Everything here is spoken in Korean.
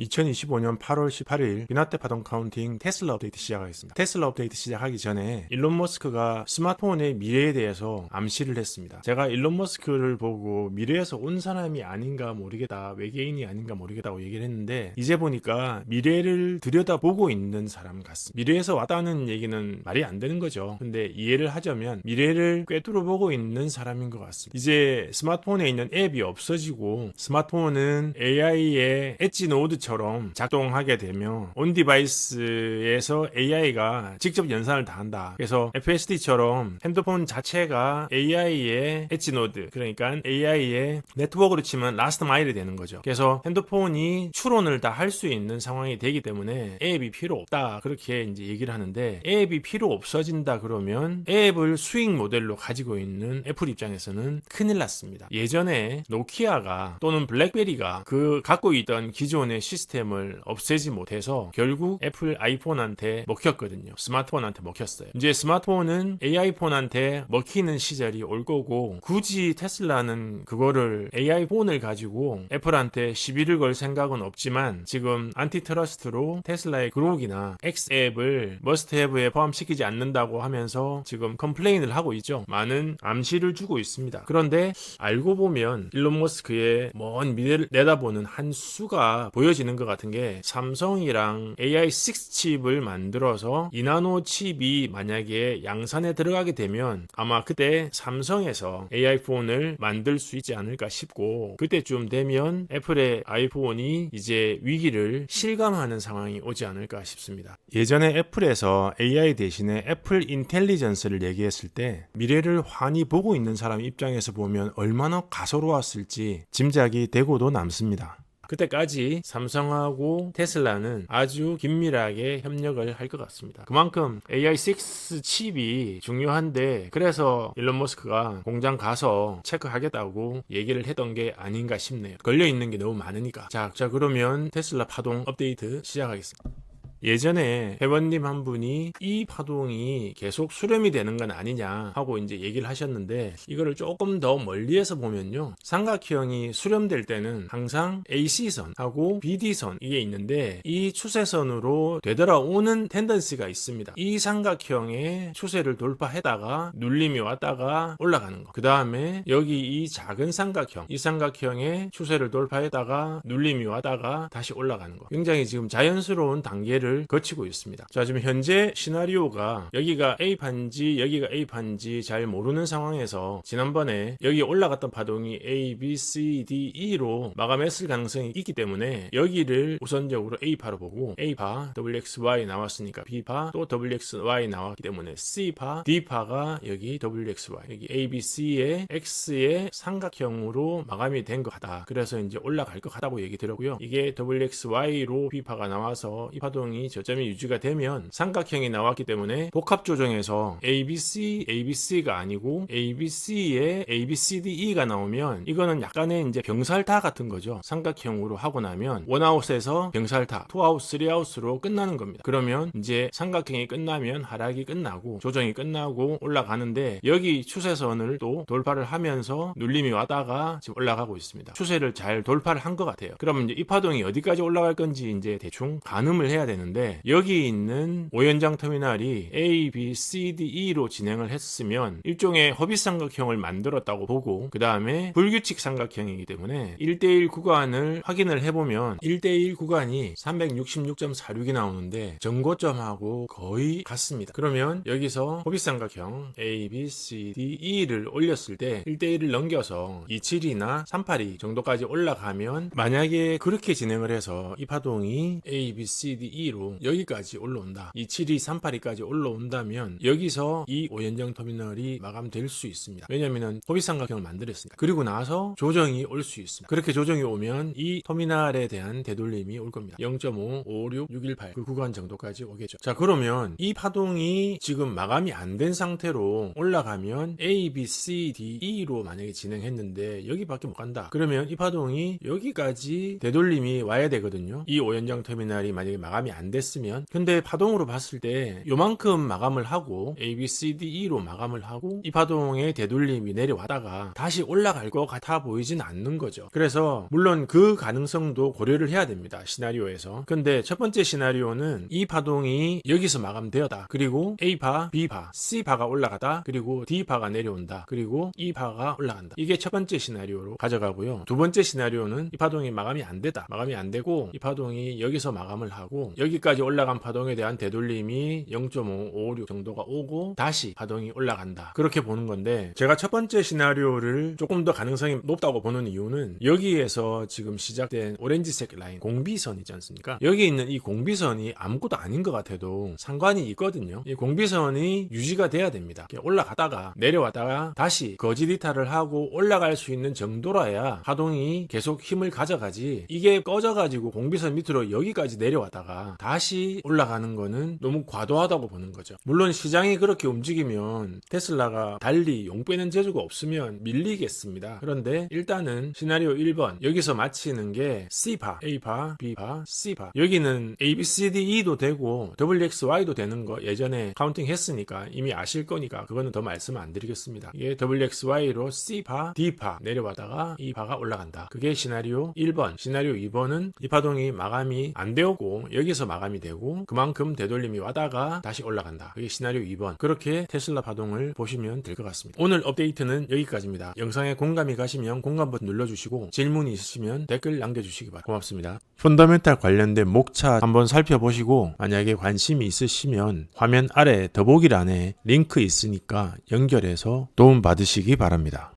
2025년 8월 18일 비나테 파동 카운팅 테슬라 업데이트 시작하겠습니다. 테슬라 업데이트 시작하기 전에 일론 머스크가 스마트폰의 미래에 대해서 암시를 했습니다. 제가 일론 머스크를 보고 미래에서 온 사람이 아닌가 모르겠다, 외계인이 아닌가 모르겠다고 얘기를 했는데 이제 보니까 미래를 들여다보고 있는 사람 같습니다. 미래에서 왔다는 얘기는 말이 안 되는 거죠. 근데 이해를 하자면 미래를 꿰뚫어 보고 있는 사람인 것 같습니다. 이제 스마트폰에 있는 앱이 없어지고 스마트폰은 AI의 엣지 노드처럼 작동하게 되면 온 디바이스에서 AI가 직접 연산을 다 한다. 그래서 FSD처럼 핸드폰 자체가 AI의 엣지 노드 그러니까 AI의 네트워크로 치면 라스트 마일이 되는 거죠. 그래서 핸드폰이 추론을 다 할 수 있는 상황이 되기 때문에 앱이 필요 없다. 그렇게 이제 얘기를 하는데 앱이 필요 없어진다 그러면 앱을 수익 모델로 가지고 있는 애플 입장에서는 큰일 났습니다. 예전에 노키아가 또는 블랙베리가 그 갖고 있던 기존의 시스템 을 없애지 못해서 결국 애플 아이폰한테 먹혔거든요. 스마트폰한테 먹혔어요. 이제 스마트폰은 AI 폰한테 먹히는 시절이 올 거고 굳이 테슬라는 그거를 AI 폰을 가지고 애플한테 시비를 걸 생각은 없지만 지금 안티트러스트로 테슬라의 그록이나 X 앱을 머스트 헤브에 포함시키지 않는다고 하면서 지금 컴플레인을 하고 있죠. 많은 암시를 주고 있습니다. 그런데 알고 보면 일론 머스크의 먼 미래를 내다보는 한 수가 보여지는 것 같은 게 삼성이랑 AI6 칩을 만들어서 이나노 칩이 만약에 양산에 들어가게 되면 아마 그때 삼성에서 AI 폰을 만들 수 있지 않을까 싶고 그때쯤 되면 애플의 아이폰이 이제 위기를 실감하는 상황이 오지 않을까 싶습니다. 예전에 애플에서 AI 대신에 애플 인텔리전스를 얘기했을 때 미래를 환히 보고 있는 사람 입장에서 보면 얼마나 가소로웠을지 짐작이 되고도 남습니다. 그때까지 삼성하고 테슬라는 아주 긴밀하게 협력을 할 것 같습니다. 그만큼 AI6 칩이 중요한데 그래서 일론 머스크가 공장 가서 체크하겠다고 얘기를 했던 게 아닌가 싶네요. 걸려 있는 게 너무 많으니까. 자, 자 그러면 테슬라 파동 업데이트 시작하겠습니다. 예전에 회원님 한 분이 이 파동이 계속 수렴이 되는 건 아니냐 하고 이제 얘기를 하셨는데 이거를 조금 더 멀리에서 보면요. 삼각형이 수렴될 때는 항상 AC선하고 BD선 이게 있는데 이 추세선으로 되돌아오는 텐던시가 있습니다. 이 삼각형의 추세를 돌파하다가 눌림이 왔다가 올라가는 거. 그 다음에 여기 이 작은 삼각형 이 삼각형의 추세를 돌파하다가 눌림이 왔다가 다시 올라가는 거. 굉장히 지금 자연스러운 단계를 단계를 거치고 있습니다. 자, 지금 현재 시나리오가 여기가 A판지, 여기가 A판지 잘 모르는 상황에서 지난번에 여기 올라갔던 파동이 A, B, C, D, E로 마감했을 가능성이 있기 때문에 여기를 우선적으로 A파로 보고 A파, WXY 나왔으니까 B파, 또 WXY 나왔기 때문에 C파, D파가 여기 WXY, 여기 A, B, C의 X의 삼각형으로 마감이 된 것 같다. 그래서 이제 올라갈 것 같다고 얘기 드렸고요. 이게 WXY로 B파가 나와서 이 파동이 저점이 유지가 되면 삼각형이 나왔기 때문에 복합 조정에서 ABC, ABC가 아니고 ABC에 ABCDE가 나오면 이거는 약간의 이제 병살타 같은 거죠. 삼각형으로 하고 나면 원아웃에서 병살타, 투아웃, 쓰리아웃으로 끝나는 겁니다. 그러면 이제 삼각형이 끝나면 하락이 끝나고 조정이 끝나고 올라가는데 여기 추세선을 또 돌파를 하면서 눌림이 왔다가 지금 올라가고 있습니다. 추세를 잘 돌파를 한 것 같아요. 그러면 이제 이 파동이 어디까지 올라갈 건지 이제 대충 가늠을 해야 되는 데 여기 있는 오연장 터미널이 A, B, C, D, E로 진행을 했으면 일종의 허비 삼각형을 만들었다고 보고 그 다음에 불규칙 삼각형이기 때문에 1대1 구간을 확인을 해보면 1대1 구간이 366.46이 나오는데 전고점하고 거의 같습니다. 그러면 여기서 허비 삼각형 A, B, C, D, E를 올렸을 때 1대1을 넘겨서 27이나 38이 정도까지 올라가면 만약에 그렇게 진행을 해서 이 파동이 A, B, C, D, E로 여기까지 올라온다. 272, 382까지 올라온다면 여기서 이 오연장 터미널이 마감될 수 있습니다. 왜냐면은 호비삼각형을 만들었으니까. 그리고 나서 조정이 올 수 있습니다. 그렇게 조정이 오면 이 터미널에 대한 되돌림이 올 겁니다. 0.5, 5, 6, 6, 1, 8 그 구간 정도까지 오겠죠. 자 그러면 이 파동이 지금 마감이 안 된 상태로 올라가면 A, B, C, D, E로 만약에 진행했는데 여기밖에 못 간다. 그러면 이 파동이 여기까지 되돌림이 와야 되거든요. 이 오연장 터미널이 만약에 마감이 안안 됐으면 근데 파동으로 봤을 때 요만큼 마감을 하고 A, B, C, D, E로 마감을 하고 이 파동의 되돌림이 내려왔다가 다시 올라갈 것 같아 보이진 않는 거죠. 그래서 물론 그 가능성도 고려를 해야 됩니다. 시나리오에서. 근데 첫 번째 시나리오는 이 파동이 여기서 마감되었다. 그리고 A파, B파, C파가 올라가다. 그리고 D파가 내려온다. 그리고 E파가 올라간다. 이게 첫 번째 시나리오로 가져가고요. 두 번째 시나리오는 이 파동이 마감이 안 되다. 마감이 안 되고 이 파동이 여기서 마감을 하고 여기 까지 올라간 파동에 대한 되돌림이 0.5, 56 정도가 오고 다시 파동이 올라간다. 그렇게 보는 건데 제가 첫 번째 시나리오를 조금 더 가능성이 높다고 보는 이유는 여기에서 지금 시작된 오렌지색 라인 공비선 있지 않습니까? 여기 있는 이 공비선이 아무것도 아닌 것 같아도 상관이 있거든요. 이 공비선이 유지가 돼야 됩니다. 올라가다가 내려왔다가 다시 이탈을 하고 올라갈 수 있는 정도라야 파동이 계속 힘을 가져가지 이게 꺼져가지고 공비선 밑으로 여기까지 내려왔다가 다시 올라가는 거는 너무 과도하다고 보는 거죠. 물론 시장이 그렇게 움직이면 테슬라가 달리 용 빼는 재주가 없으면 밀리겠습니다. 그런데 일단은 시나리오 1번 여기서 마치는 게 C파, A파, B파, C파 여기는 A, B, C, D, E도 되고 WXY도 되는 거 예전에 카운팅 했으니까 이미 아실 거니까 그거는 더 말씀 안 드리겠습니다. 이게 WXY로 C파, D파 내려가다가 E파가 올라간다. 그게 시나리오 1번. 시나리오 2번은 이 파동이 마감이 안 되었고 여기서 마감이 되고 그만큼 되돌림이 와다가 다시 올라간다. 그게 시나리오 2번. 그렇게 테슬라 파동을 보시면 될 것 같습니다. 오늘 업데이트는 여기까지입니다. 영상에 공감이 가시면 공감 버튼 눌러주시고 질문이 있으시면 댓글 남겨주시기 바랍니다. 고맙습니다. 펀더멘탈 관련된 목차 한번 살펴보시고 만약에 관심이 있으시면 화면 아래 더보기란에 링크 있으니까 연결해서 도움 받으시기 바랍니다.